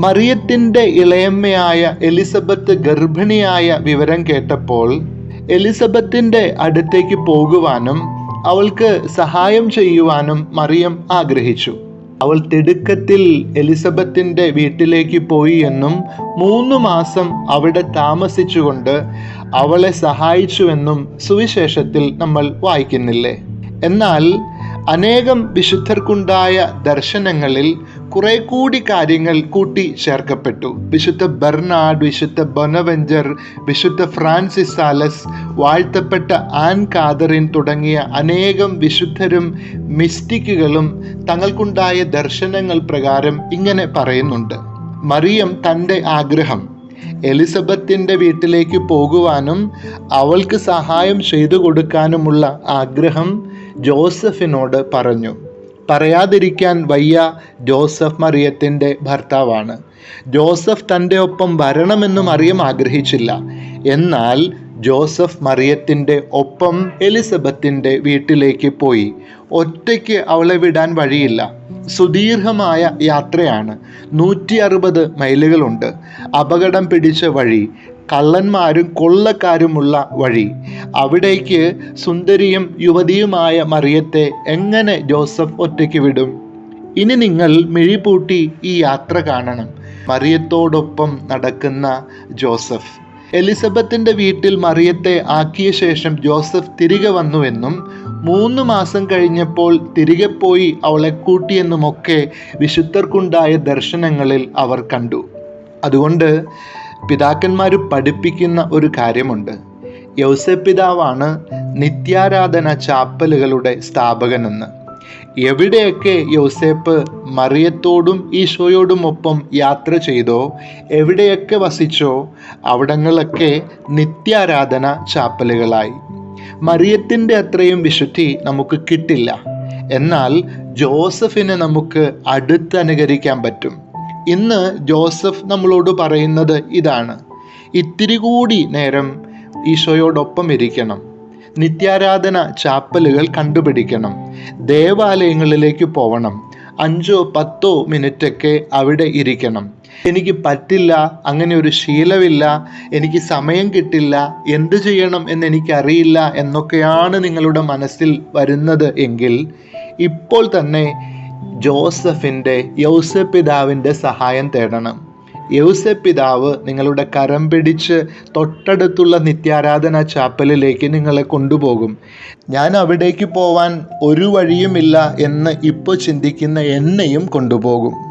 മറിയത്തിന്റെ ഇളയമ്മയായ എലിസബത്ത് ഗർഭിണിയായ വിവരം കേട്ടപ്പോൾ എലിസബത്തിന്റെ അടുത്തേക്ക് പോകുവാനും അവൾക്ക് സഹായം ചെയ്യുവാനും മറിയം ആഗ്രഹിച്ചു. അവൾ തിടുക്കത്തിൽ എലിസബത്തിന്റെ വീട്ടിലേക്ക് പോയി എന്നും മൂന്ന് മാസം അവിടെ താമസിച്ചുകൊണ്ട് അവളെ സഹായിച്ചുവെന്നും സുവിശേഷത്തിൽ നമ്മൾ വായിക്കുന്നില്ലേ? എന്നാൽ അനേകം വിശുദ്ധർക്കുണ്ടായ ദർശനങ്ങളിൽ കുറെ കൂടി കാര്യങ്ങൾ കൂട്ടി ചേർക്കപ്പെട്ടു. വിശുദ്ധ ബെർണാഡ് വിശുദ്ധ ബൊനവെഞ്ചർ വിശുദ്ധ ഫ്രാൻസിസ് സാലസ് വാഴ്ത്തപ്പെട്ട ആൻ കാതറിൻ തുടങ്ങിയ അനേകം വിശുദ്ധരും മിസ്റ്റിക്കുകളും തങ്ങൾക്കുണ്ടായ ദർശനങ്ങൾ പ്രകാരം ഇങ്ങനെ പറയുന്നുണ്ട്. മറിയം തന്റെ ആഗ്രഹം എലിസബത്തിന്റെ വീട്ടിലേക്ക് പോകുവാനും അവൾക്ക് സഹായം ചെയ്തു കൊടുക്കാനുമുള്ള ആഗ്രഹം ജോസഫിനോട് പറഞ്ഞു പറയാതിരിക്കാൻ വയ്യ ജോസഫ് മറിയത്തിന്റെ ഭർത്താവാണ്. ജോസഫ് തന്റെ ഒപ്പം വരണമെന്നും മറിയം ആഗ്രഹിച്ചില്ല. എന്നാൽ ജോസഫ് മറിയത്തിന്റെ ഒപ്പം എലിസബത്തിന്റെ വീട്ടിലേക്ക് പോയി. ഒറ്റയ്ക്ക് അവളെ വിടാൻ വഴിയില്ല. സുദീർഘമായ യാത്രയാണ്. നൂറ്റി അറുപത് മൈലുകളുണ്ട്. അപകടം പിടിച്ച വഴി. കള്ളന്മാരും കൊള്ളക്കാരുമുള്ള വഴി. അവിടേക്ക് സുന്ദരിയും യുവതിയുമായ മറിയത്തെ എങ്ങനെ ജോസഫ് ഒറ്റയ്ക്ക് വിടും? ഇനി നിങ്ങൾ മിഴിപൂട്ടി ഈ യാത്ര കാണണം. മറിയത്തോടൊപ്പം നടക്കുന്ന ജോസഫ്. എലിസബത്തിന്റെ വീട്ടിൽ മറിയത്തെ ആക്കിയ ശേഷം ജോസഫ് തിരികെ വന്നുവെന്നും മൂന്ന് മാസം കഴിഞ്ഞപ്പോൾ തിരികെ പോയി അവളെ കൂട്ടിയെന്നുമൊക്കെ വിശുദ്ധർക്കുണ്ടായ ദർശനങ്ങളിൽ അവർ കണ്ടു. അതുകൊണ്ട് പിതാക്കന്മാർ പഠിപ്പിക്കുന്ന ഒരു കാര്യമുണ്ട്. യൗസപിതാവാണ് നിത്യാരാധന ചാപ്പലുകളുടെ സ്ഥാപകനെന്ന്. എവിടെയൊക്കെ യോസേപ്പ് മറിയത്തോടും ഈശോയോടുമൊപ്പം യാത്ര ചെയ്തോ എവിടെയൊക്കെ വസിച്ചോ അവിടങ്ങളൊക്കെ നിത്യാരാധന ചാപ്പലുകളായി. മറിയത്തിന്റെ അത്രയും വിശുദ്ധി നമുക്ക് കിട്ടില്ല. എന്നാൽ ജോസഫിനെ നമുക്ക് അടുത്തനുകരിക്കാൻ പറ്റും. ഇന്ന് ജോസഫ് നമ്മളോട് പറയുന്നത് ഇതാണ്. ഇത്തിരി കൂടി നേരം ഈശോയോടൊപ്പം ഇരിക്കണം നിത്യാരാധന ചാപ്പലുകൾ കണ്ടുപിടിക്കണം. ദേവാലയങ്ങളിലേക്ക് പോകണം അഞ്ചോ പത്തോ മിനിറ്റൊക്കെ അവിടെ ഇരിക്കണം. എനിക്ക് പറ്റില്ല അങ്ങനെ ഒരു ശീലമില്ല എനിക്ക് സമയം കിട്ടില്ല എന്ത് ചെയ്യണം എന്ന് എനിക്കറിയില്ല എന്നൊക്കെയാണ് നിങ്ങളുടെ മനസ്സിൽ വരുന്നത് എങ്കിൽ ഇപ്പോൾ തന്നെ ജോസഫിന്റെ യൗസപിതാവിന്റെ സഹായം തേടണം. യൗസപിതാവ് നിങ്ങളുടെ കരം പിടിച്ച് തൊട്ടടുത്തുള്ള നിത്യാരാധന ചാപ്പലിലേക്ക് നിങ്ങളെ കൊണ്ടുപോകും. ഞാൻ അവിടേക്ക് പോവാൻ ഒരു വഴിയുമില്ല എന്ന് ഇപ്പോൾ ചിന്തിക്കുന്ന എന്നെയും കൊണ്ടുപോകും.